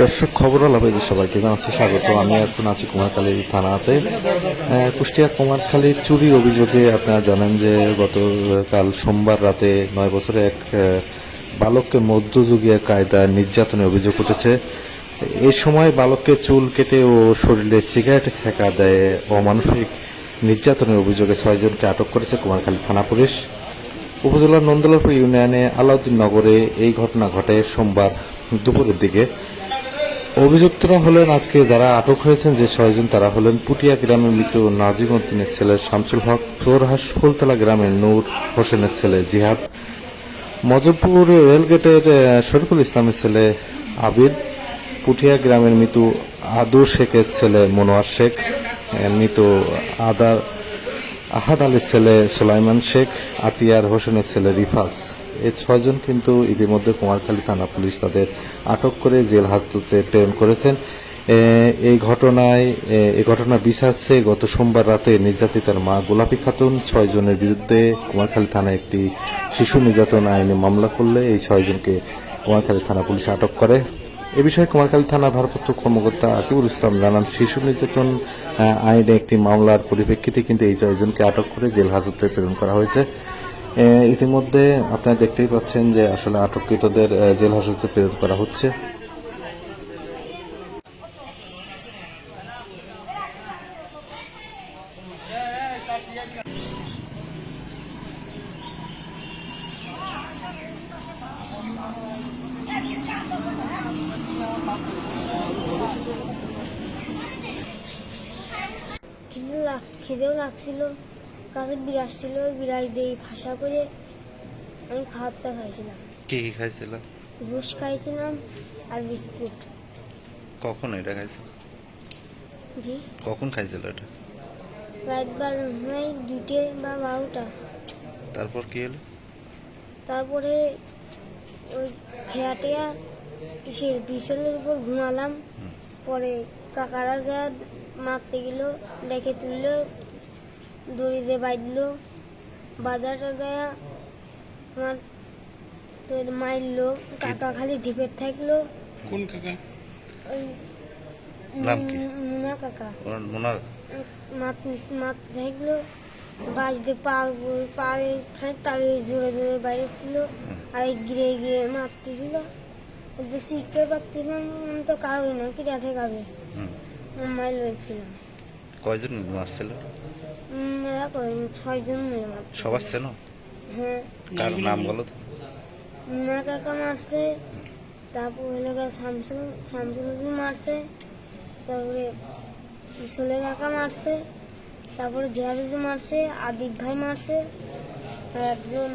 দর্শক খবর আলাপে সবাইকে জানাচ্ছি স্বাগত। আমি এখন আছি কুমারখালী থানাতে। কুষ্টিয়া কুমারখালীর চুরির অভিযোগে আপনারা জানেন যে গতকাল সোমবার রাতে নয় বছরে এক বালককে মধ্যযুগীয় কায়দায় নির্যাতনের অভিযোগ উঠেছে। এ সময় বালককে চুল কেটে ও শরীরে সিগারেটে সেকা দেয় অমানসিক নির্যাতনের অভিযোগে ছয়জনকে আটক করেছে কুমারখালী থানা পুলিশ। উপজেলার নন্দলাপুর ইউনিয়নে আলাউদ্দিন নগরে এই ঘটনা ঘটে সোমবার দুপুরের দিকে। অভিযুক্তরা হলেন আজকে যারা আটক হয়েছেন যে ছয়জন, তারা হলেন পুটিয়া গ্রামের মৃত নাজিম উদ্দিনের ছেলে শামসুল হক, চোরহাস ফুলতলা গ্রামের নূর হোসেনের ছেলে জিহাদ, মজবপুর রেলগেটের শরীফুল ইসলামের ছেলে আবিদ পুঠিয়া গ্রামের মৃত আদু শেখের ছেলে মনোয়ার শেখ মৃত আদার আহাদ আলীর ছেলে সুলাইমান শেখ, আতিয়ার হোসেনের ছেলে রিফাস এই ছয়জন কিন্তু ইতিমধ্যে কুমারখালী থানা পুলিশ তাদের আটক করে জেল হাজতে প্রেরণ করেছেন। এই ঘটনায় এ, এই ঘটনা বিচারছে গত সোমবার রাতে নির্যাতিতার মা গোলাপী খাতুন। ছয়জনের বিরুদ্ধে কুমারখালী থানায় একটি শিশু নির্যাতন আইনে মামলা করলে এই ছয়জনকে কুমারখালী থানা পুলিশ আটক করে। এ বিষয়ে কুমারখালী থানার ভারপ্রাপ্ত কর্মকর্তা আকিবুল ইসলাম জানান শিশু নির্যাতন আইনে একটি মামলার পরিপ্রেক্ষিতে কিন্তু এই ছয়জনকে আটক করে জেল হাজতে প্রেরণ করা হয়েছে। এ, ইতিমধ্যে আপনারা দেখতেই পাচ্ছেন যে আসলে আটককৃতদের জেল হাজতে প্রেরণ করা হচ্ছে। খিদেও লাগছিল। কাছে বিড়াল ছিল বিড়াল দিয়ে ভাষা করে আমি খাবারটা খাইছিলাম। কি কি খাইছিল? জুস খাইছিলাম আর বিস্কুট। কখন এটা খাইছিল জি। কখন খাইছিল এটা? একবার নয় দুটে বা বারোটা। তারপর কি হলো? তারপরে ওই খেয়া টেয়া কিসের বিছালের উপর ঘুমালাম। পরে কাকারা যা মারতে গেল ডেকে তুললো দড়ি দিয়ে বাঁধলো বাজারটা দেয়া আমার তোর মারলো কাকা খালি ঢিপের থাকল। কোন কাকা? নাম কি? মুনা কাকা। ওনার মোনার মাত মাত থাকল বাজতে পার পায়ে খানিক তাড়িয়ে জোরে জোরে বাইরে ছিল আর এই গিরে গিরে মারতেছিল। ওদের শিখতে পারছিলাম তো কারোই না কি ডাঠে খাবে হুম। মাইল হয়েছিলাম কয়জন এরা ছয়জন সবার চেনো হ্যাঁ। কার নাম বলো তো? মুনা কাকা মারছে তারপর হলো শামসুল শামসুল হাসিন মারছে তারপরে সোলে কাকা মারছে তারপরে জেহাদি মারছে আদিব ভাই মারছে আর একজন